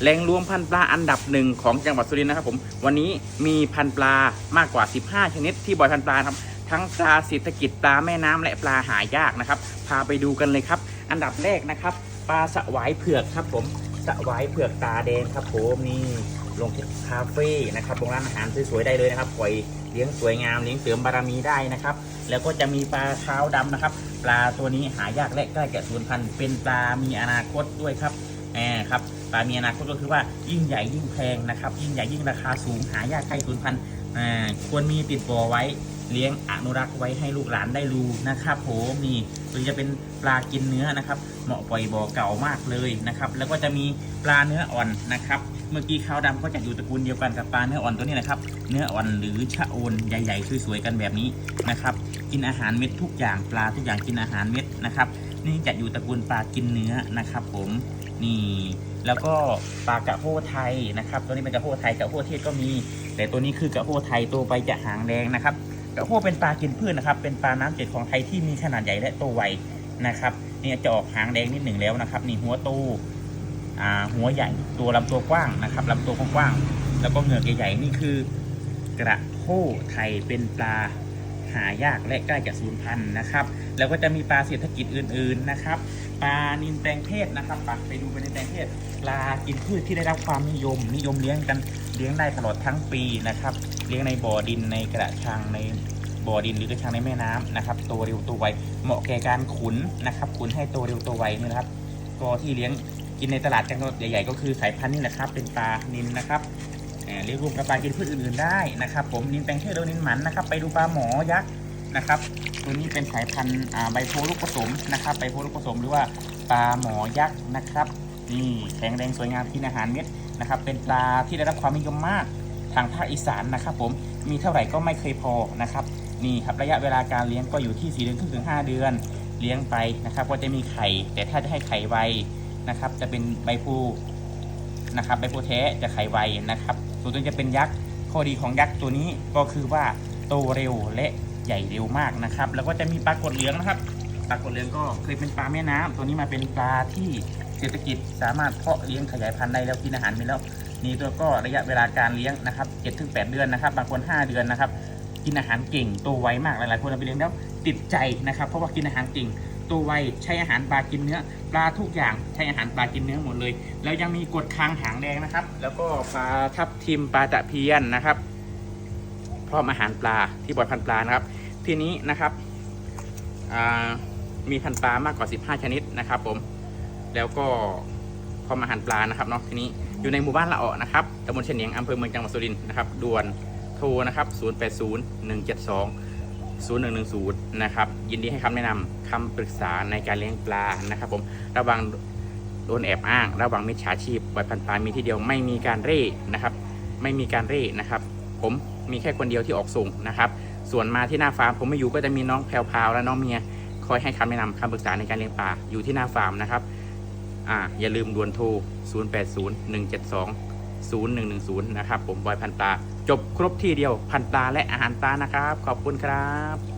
แหล่งรวมพันธุ์ปลาอันดับหนึ่งของจังหวัดสุรินทร์นะครับผมวันนี้มีพันธุ์ปลามากกว่า 15 ชนิดที่บ่อยพันธุ์ปลาครับทั้งปลาเศรษฐกิจปลาแม่น้ำและปลาหายากนะครับ พาไปดูกันเลยครับ อันดับแรกนะครับ ปลาสวายเผือกครับผมสวายเผือกตาแดงครับผมนี่ลงที่คาเฟ่นะครับโรงร้านอาหารสวยๆได้เลยนะครับปล่อยเลี้ยงสวยงามเลี้ยงเสริมบารมีได้นะครับ แล้วก็จะมีปลาขาวดำนะครับ ปลาตัวนี้หายากและใกล้จะสูญพันธุ์เป็นปลามีอนาคตด้วยครับแหมครับ ปลามีอนาคตก็คือว่ายิ่งใหญ่ยิ่งแพงนะครับ ยิ่งใหญ่ยิ่งราคาสูงหายากใกล้สูญพันธุ์ควรมีติดบ่อไว้เลี้ยงอนุรักษ์ไว้ให้ลูกหลานได้รู้นะครับผมนี่ตัวนี้จะเป็นปลากินเนื้อนะครับ เหมาะปล่อยบ่อเก่ามากเลยนะครับ แล้วก็จะมีปลาเนื้ออ่อนนะครับ เมื่อกี้ขาวดำก็จะอยู่ตระกูลเดียวกันกับปลาเนื้ออ่อนตัวนี้นะครับ เนื้ออ่อนหรือชะโอนใหญ่ๆสวยๆกันแบบนี้นะครับ กินอาหารเม็ดทุกอย่างปลาทุกอย่างกินอาหารเม็ดนะครับ นี่จะอยู่ตระกูลปลากินเนื้อนะครับ ผม นี่ แล้วก็ปลากระโพไทยนะครับ ตัวนี้เป็นกระโพไทยกระโพเทศก็มี แต่ตัวนี้คือกระโพไทยตัวไปจะหางแดงนะครับกระโพเป็นปลากินพืชนะครับ เป็นปลาน้ำจืดของไทยที่มีขนาดใหญ่และโตไวนะครับเนี่ยจะออกหางแดงนิดหนึ่งแล้วนะครับนี่หัวโตอ่าหัวใหญ่ตัวลำตัวกว้างนะครับลำตัวกว้างแล้วก็เหงือกใหญ่ๆนี่คือกระโพไทยเป็นปลา หายากและใกล้จะสูญพันธุ์นะครับ แล้วก็จะมีปลาเศรษฐกิจอื่นๆนะครับ ปลานินแปลงเพศนะครับปลาไปดูไปในแปลงเพศปลากินพืชที่ได้รับความนิยม นิยมเลี้ยงกันเลี้ยงได้ตลอดทั้งปีนะครับ เลี้ยงในบ่อดินในกระชังในบ่อดินหรือกระชังในแม่น้ำนะครับโตเร็วโตไวเหมาะแก่การขุนนะครับขุนให้โตเร็วโตไวนี่นะครับก็ที่เลี้ยงกินในตลาดกันใหญ่ๆก็คือสายพันธุ์นี่แหละครับ เป็นปลานินนะครับ เลี้ยงรวมกับปลากินพืชอื่นๆได้นะครับ ผมนินแปลงเพศแล้วนินหมันนะครับ ไปดูปลาหมอยักษ์นะครับ ตัวนี้เป็นสายพันธุ์ใบโพลูกผสมนะครับใบโพลูกผสมหรือว่าปลาหมอยักษ์นะครับนี่แข็งแรงสวยงามกินอาหารเม็ดนะครับ เป็นปลาที่ได้รับความนิยมมากทางภาคอีสานนะครับ ผมมีเท่าไหร่ก็ไม่เคยพอนะครับนี่ครับระยะเวลาการเลี้ยงก็อยู่ที่4เดือนครึ่งถึง5เดือนเลี้ยงไปนะครับ ก็จะมีไข่ แต่ถ้าจะให้ไข่ไวนะครับ จะเป็นใบพลูนะครับใบพลูแท้จะไข่ไวนะครับ ส่วนตัวจะเป็นยักษ์ข้อดีของยักษ์ตัวนี้ก็คือว่าโตเร็วและใหญ่เร็วมากนะครับ แล้วก็จะมีปลากดเหลืองนะครับปลากดเหลืองก็เคยเป็นปลาแม่น้ำตัวนี้มาเป็นปลาที่เศรษฐกิจสามารถเพาะเลี้ยงขยายพันธุ์ได้แล้วกินอาหารไปแล้วนี่ตัวก็ระยะเวลาการเลี้ยงนะครับ7ถึง8เดือนนะครับ บางคน 5 เดือนนะครับ กินอาหารเก่งโตไวมากหลายๆคนเอาไปเลี้ยงแล้วติดใจนะครับ เพราะว่ากินอาหารเก่ง โตไวใช้อาหารปลากินเนื้อ ปลาทุกอย่างใช้อาหารปลากินเนื้อหมดเลย แล้วยังมีกดคางหางแดงนะครับ แล้วก็ปลาทับทิมปลาตะเพียนนะครับ พร้อมอาหารปลาที่บ่อพันปลานะครับ ทีนี้นะครับมีพันปลามากกว่า 15 ชนิดนะครับ ผม แล้วก็พร้อมอาหารปลานะครับเนาะทีนี้อยู่ในหมู่บ้านละเอนะครับตำบลเฉียงอำเภอเมืองจังหวัดสุรินทร์นะครับด่วนโทรนะครับ 080172 0110 นะครับ ยินดีให้คำแนะนำคำปรึกษาในการเลี้ยงปลานะครับผมระวังโดนแอบอ้าง ระวังมิจฉาชีพไว้พันปลามีที่เดียวไม่มีการเร่นะครับ ไม่มีการเร่นะครับ ผมมีแค่คนเดียวที่ออกส่งนะครับ ส่วนมาที่หน้าฟาร์มผมไม่อยู่ก็จะมีน้องแพรวพาวและน้องเมียคอยให้คำแนะนำคำปรึกษาในการเลี้ยงปลาอยู่ที่หน้าฟาร์มนะครับอ่าอย่าลืมด่วนโทร 080172 0110 นะครับผมบอยพันตา จบครบที่เดียวพันตาและอาหารตานะครับ ขอบคุณครับ